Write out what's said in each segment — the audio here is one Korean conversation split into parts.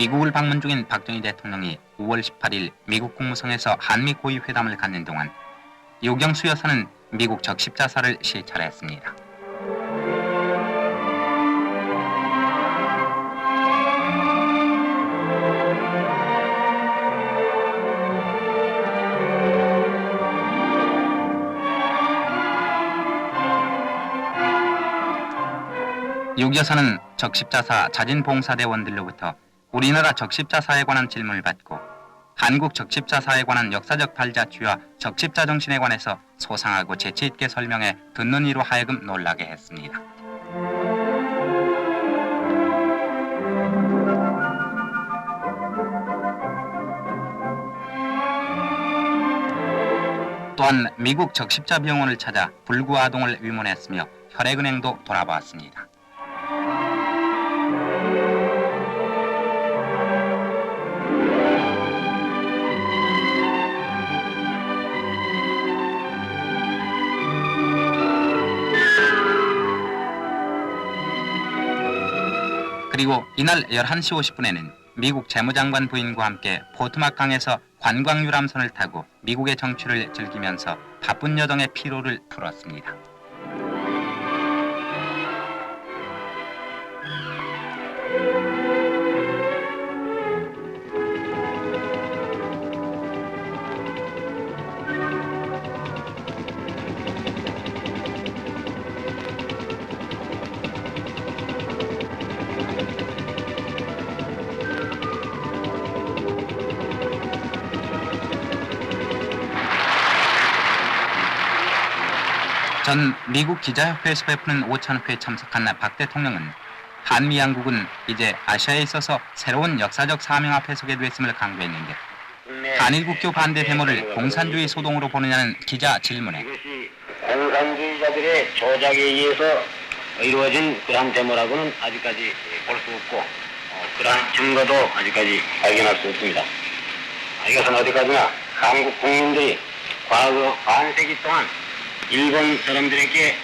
미국을 방문 중인 박정희 대통령이 5월 18일 미국 국무성에서 한미 고위 회담을 갖는 동안 요경수 여사는 미국 적십자사를 시찰했습니다. 육 여사는 적십자사 자진봉사대원들로부터 우리나라 적십자사에 관한 질문을 받고 한국 적십자사에 관한 역사적 발자취와 적십자 정신에 관해서 소상하고 재치 있게 설명해 듣는 이로 하여금 놀라게 했습니다. 또한 미국 적십자 병원을 찾아 불구 아동을 위문했으며 혈액은행도 돌아보았습니다. 그리고 이날 11시 50분에는 미국 재무장관 부인과 함께 포트막 강에서 관광 유람선을 타고 미국의 정취를 즐기면서 바쁜 여정의 피로를 풀었습니다. 전 미국 기자협회에서 베푸는 오찬회에 참석한 박 대통령은 한미 양국은 이제 아시아에 있어서 새로운 역사적 사명 앞에 서게 됐음을 강조했는데 한일 국교 반대 데모를 공산주의 소동으로 보느냐는 기자 질문에 이것이 공산주의자들의 조작에 의해서 이루어진 그러한 데모라고는 아직까지 볼 수 없고 어, 그러한 증거도 아직까지 발견할 수 없습니다. 아, 이것은 어디까지나 한국 국민들이 과거 반 세기 동안 일본 사람들에게 에,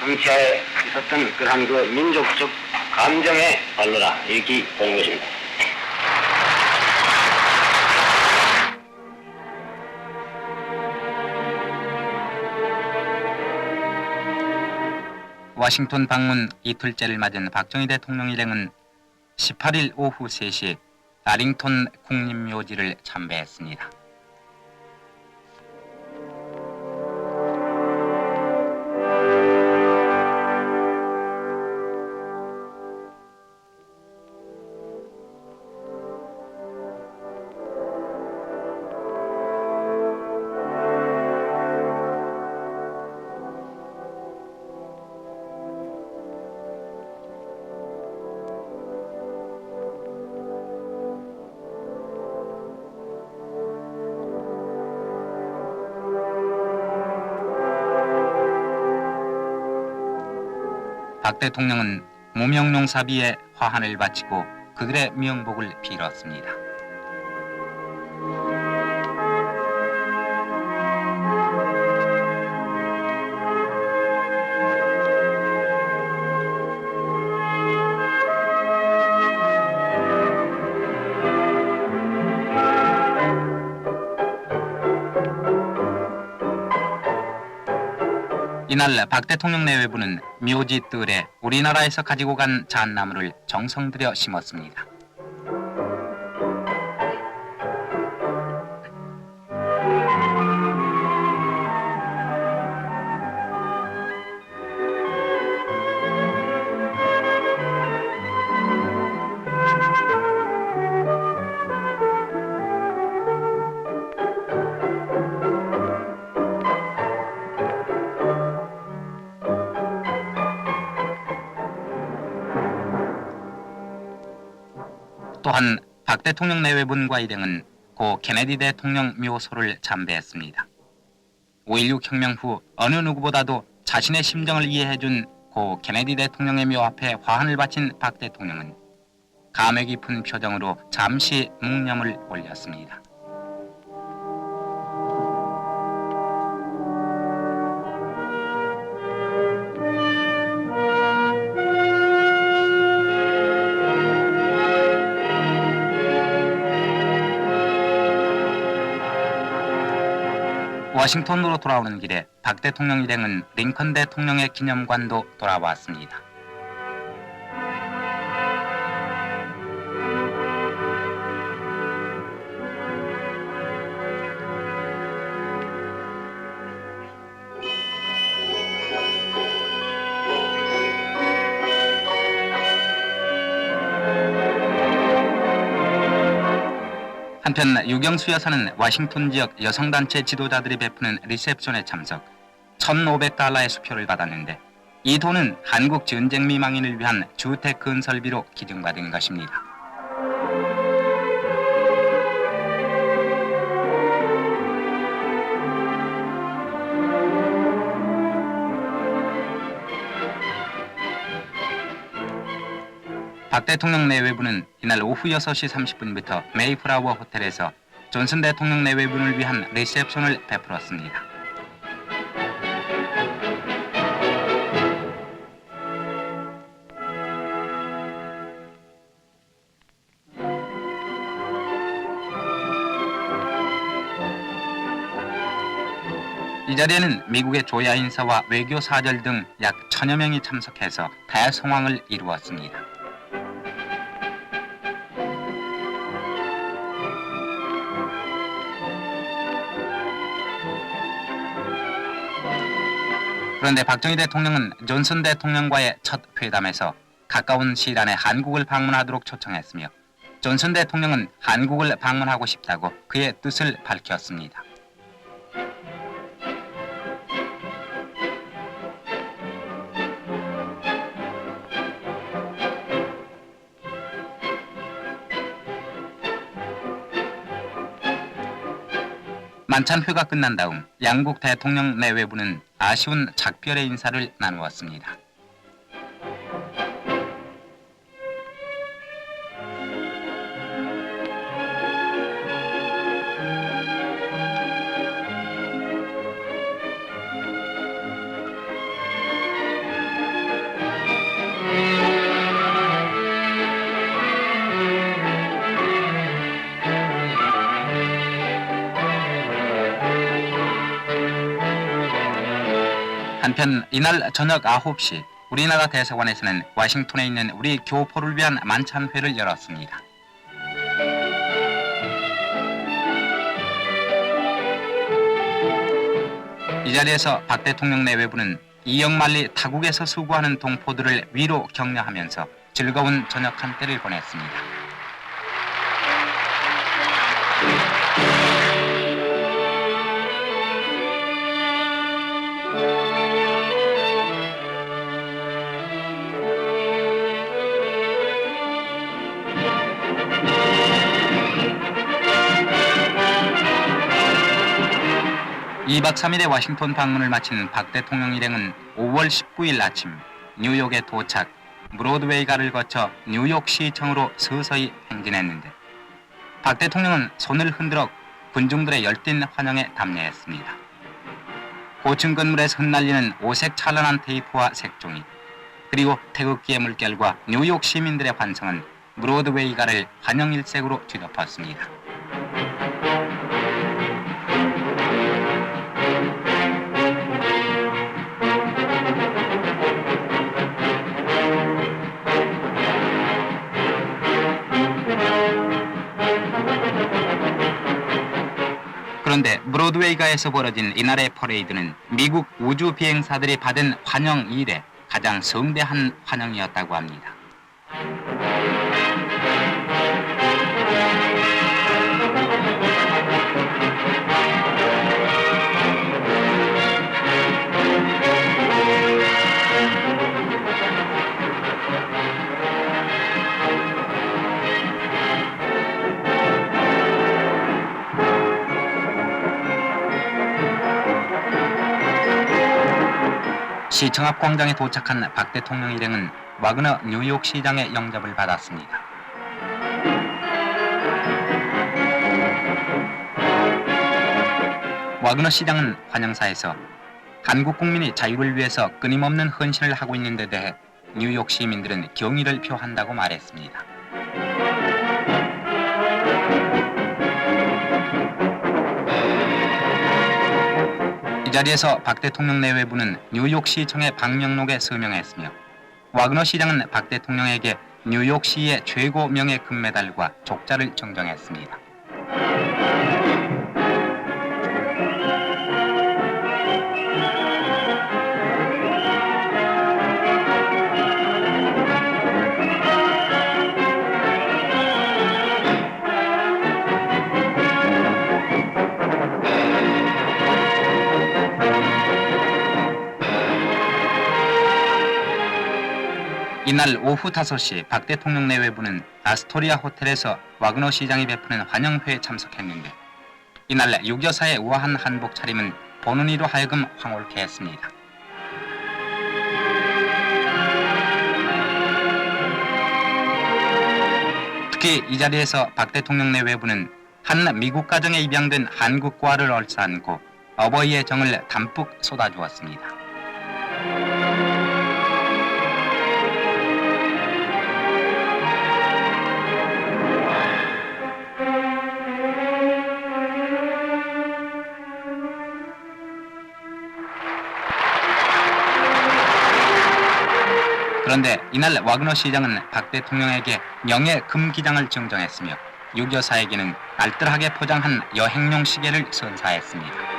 통치하에 있었던 그러한 그 민족적 감정의 발로라 이렇게 보는 것입니다. 워싱턴 방문 이틀째를 맞은 박정희 대통령 일행은 18일 오후 3시 아링턴 국립묘지를 참배했습니다. 박 대통령은 무명용사비에 화환을 바치고 그들의 명복을 빌었습니다. 이날 박 대통령 내외부는 묘지 뜰에 우리나라에서 가지고 간 잣나무를 정성 들여 심었습니다. 또한 박 대통령 내외분과 일행은 고 케네디 대통령 묘소를 참배했습니다. 5.16 혁명 후 어느 누구보다도 자신의 심정을 이해해준 고 케네디 대통령의 묘 앞에 화환을 바친 박 대통령은 감회 깊은 표정으로 잠시 묵념을 올렸습니다. 워싱턴으로 돌아오는 길에 박 대통령 일행은 링컨 대통령의 기념관도 돌아왔습니다. 한편 유경수 여사는 워싱턴 지역 여성단체 지도자들이 베푸는 리셉션에 참석 1,500달러의 수표를 받았는데 이 돈은 한국 전쟁 미망인을 위한 주택 건설비로 기증받은 것입니다. 박 대통령 내외부는 이날 오후 6시 30분부터 메이플라워 호텔에서 존슨 대통령 내외분을 위한 리셉션을 베풀었습니다. 이 자리에는 미국의 조야 인사와 외교 사절 등 약 천여 명이 참석해서 대성황을 이루었습니다. 그런데 박정희 대통령은 존슨 대통령과의 첫 회담에서 가까운 시일 안에 한국을 방문하도록 초청했으며 존슨 대통령은 한국을 방문하고 싶다고 그의 뜻을 밝혔습니다. 만찬회가 끝난 다음 양국 대통령 내외부는 아쉬운 작별의 인사를 나누었습니다. 한편 이날 저녁 9시 우리나라 대사관에서는 워싱턴에 있는 우리 교포를 위한 만찬회를 열었습니다. 이 자리에서 박 대통령 내외부는 이영만리 타국에서 수고하는 동포들을 위로 격려하면서 즐거운 저녁 한때를 보냈습니다. 이박 3일의 워싱턴 방문을 마친 박 대통령 일행은 5월 19일 아침 뉴욕에 도착, 브로드웨이가를 거쳐 뉴욕 시청으로 서서히 행진했는데 박 대통령은 손을 흔들어 군중들의 열띤 환영에 답례했습니다. 고층 건물에서 흩날리는 오색 찬란한 테이프와 색종이 그리고 태극기의 물결과 뉴욕 시민들의 환성은 브로드웨이가를 환영 일색으로 뒤덮었습니다. 브로드웨이가에서 벌어진 이날의 퍼레이드는 미국 우주 비행사들이 받은 환영 이래 가장 성대한 환영이었다고 합니다. 시청 앞 광장에 도착한 박 대통령 일행은 와그너 뉴욕 시장의 영접을 받았습니다. 와그너 시장은 환영사에서 한국 국민이 자유를 위해서 끊임없는 헌신을 하고 있는 데 대해 뉴욕 시민들은 경의를 표한다고 말했습니다. 자리에서 박 대통령 내외부는 뉴욕시청의 박영록에 서명했으며 와그너 시장은 박 대통령에게 뉴욕시의 최고 명예 금메달과 족자를 정정했습니다. 이날 오후 5시 박 대통령 내외부는 아스토리아 호텔에서 와그너 시장이 베푸는 환영회에 참석했는데 이날 유교사의 우아한 한복 차림은 보는 이로 하여금 황홀케 했습니다. 특히 이 자리에서 박 대통령 내외부는 한 미국 가정에 입양된 한국과를 얼싸안고 어버이의 정을 담뿍 쏟아주었습니다. 그런데 이날 와그너 시장은 박 대통령에게 명예 금기장을 증정했으며 유교사에게는 알뜰하게 포장한 여행용 시계를 선사했습니다.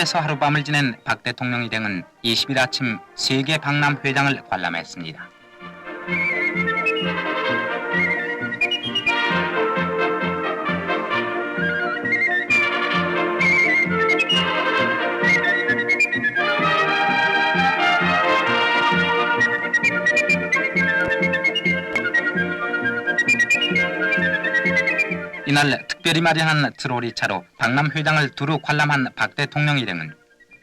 뉴욕에서 하룻밤을 지낸 박 대통령 일행은 20일 아침 세계 박람 회장을 관람했습니다. 이날 특별히 마련한 트로리 차로 박람 회장을 두루 관람한 박 대통령 일행은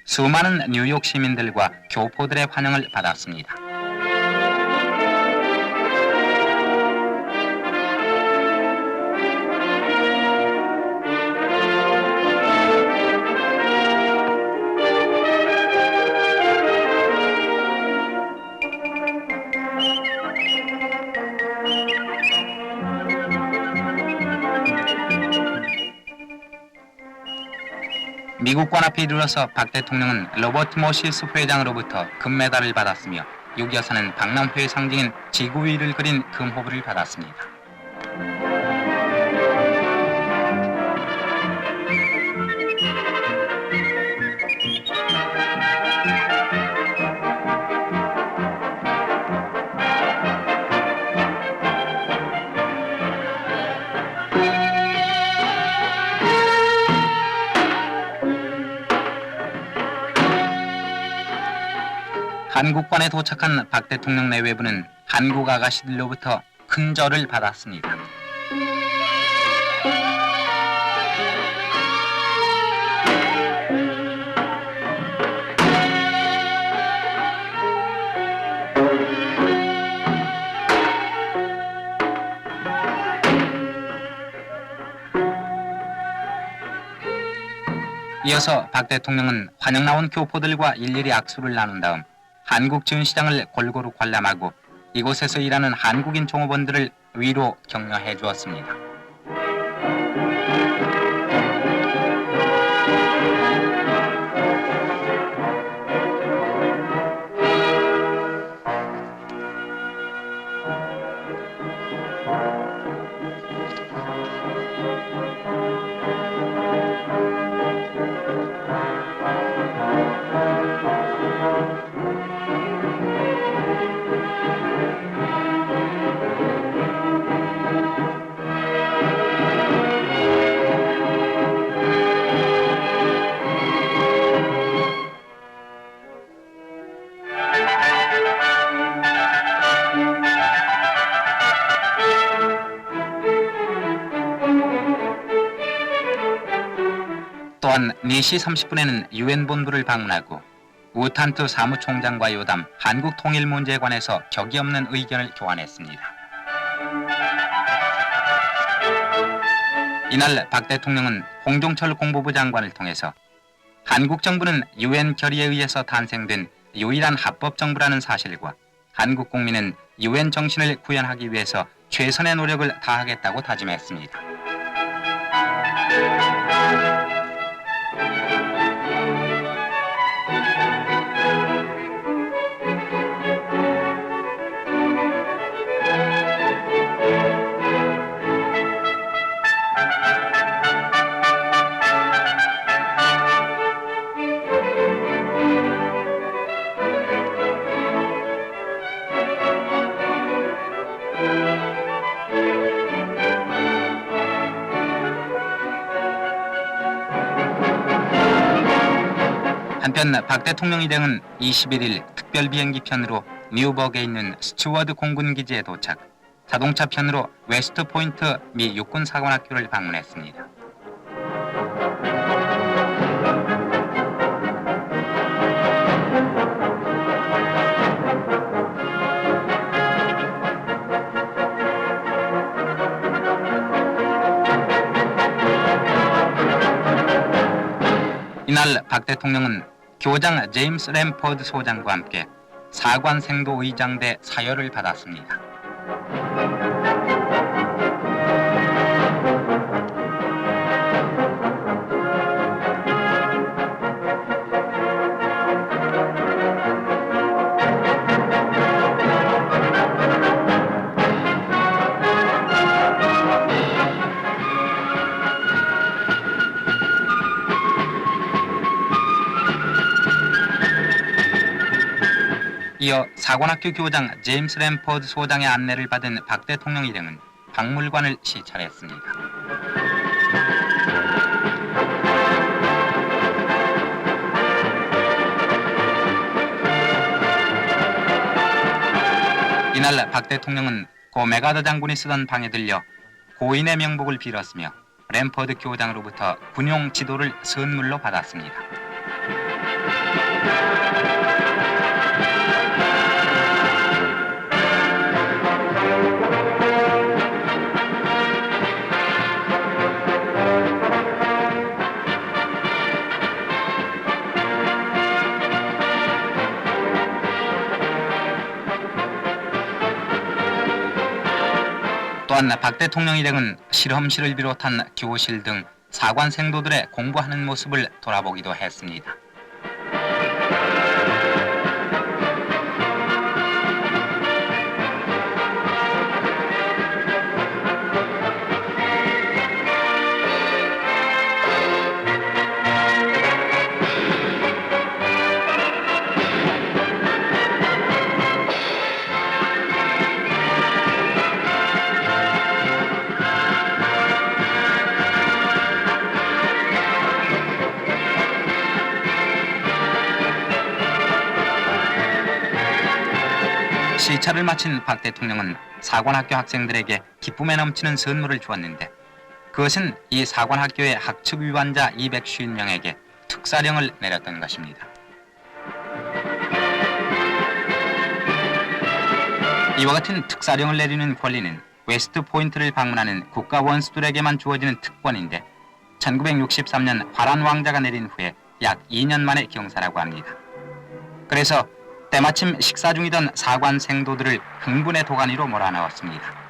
수많은 뉴욕 시민들과 교포들의 환영을 받았습니다. 미국관 앞에 이르러서 박 대통령은 로버트 모시스 회장으로부터 금메달을 받았으며 육 여사는 박람회의 상징인 지구 위를 그린 금호부를 받았습니다. 한국관에 도착한 박 대통령 내외부는 한국 아가씨들로부터 큰 절을 받았습니다. 이어서 박 대통령은 환영 나온 교포들과 일일이 악수를 나눈 다음 한국 전시장을 골고루 관람하고 이곳에서 일하는 한국인 종업원들을 위로 격려해 주었습니다. 또한 4시 30분에는 유엔 본부를 방문하고 우탄트 사무총장과 요담 한국 통일 문제에 관해서 격이 없는 의견을 교환했습니다. 이날 박 대통령은 홍종철 공보부 장관을 통해서 한국 정부는 유엔 결의에 의해서 탄생된 유일한 합법 정부라는 사실과 한국 국민은 유엔 정신을 구현하기 위해서 최선의 노력을 다하겠다고 다짐했습니다. 한편 박 대통령 일행은 21일 특별 비행기 편으로 뉴버그에 있는 스튜어드 공군 기지에 도착. 자동차 편으로 웨스트 포인트 미 육군 사관학교를 방문했습니다. 이날 박 대통령은 교장 제임스 램퍼드 소장과 함께 사관생도 의장대 사열을 받았습니다. 사관학교 교장 제임스 램퍼드 소장의 안내를 받은 박 대통령 일행은 박물관을 시찰했습니다. 이날 박 대통령은 고 메가더 장군이 쓰던 방에 들려 고인의 명복을 빌었으며 램퍼드 교장으로부터 군용 지도를 선물로 받았습니다. 또한 박 대통령 일행은 실험실을 비롯한 교실 등 사관 생도들의 공부하는 모습을 돌아보기도 했습니다. 시찰을 마친 박 대통령은 사관학교 학생들에게 기쁨에 넘치는 선물을 주었는데 그것은 이 사관학교의 학습 위반자 250명에게 특사령을 내렸던 것입니다. 이와 같은 특사령을 내리는 권리는 웨스트 포인트를 방문하는 국가 원수들에게만 주어지는 특권인데 1963년 화란 왕자가 내린 후에 약 2년 만의 경사라고 합니다. 그래서 때마침 식사 중이던 사관 생도들을 흥분의 도가니로 몰아넣었습니다.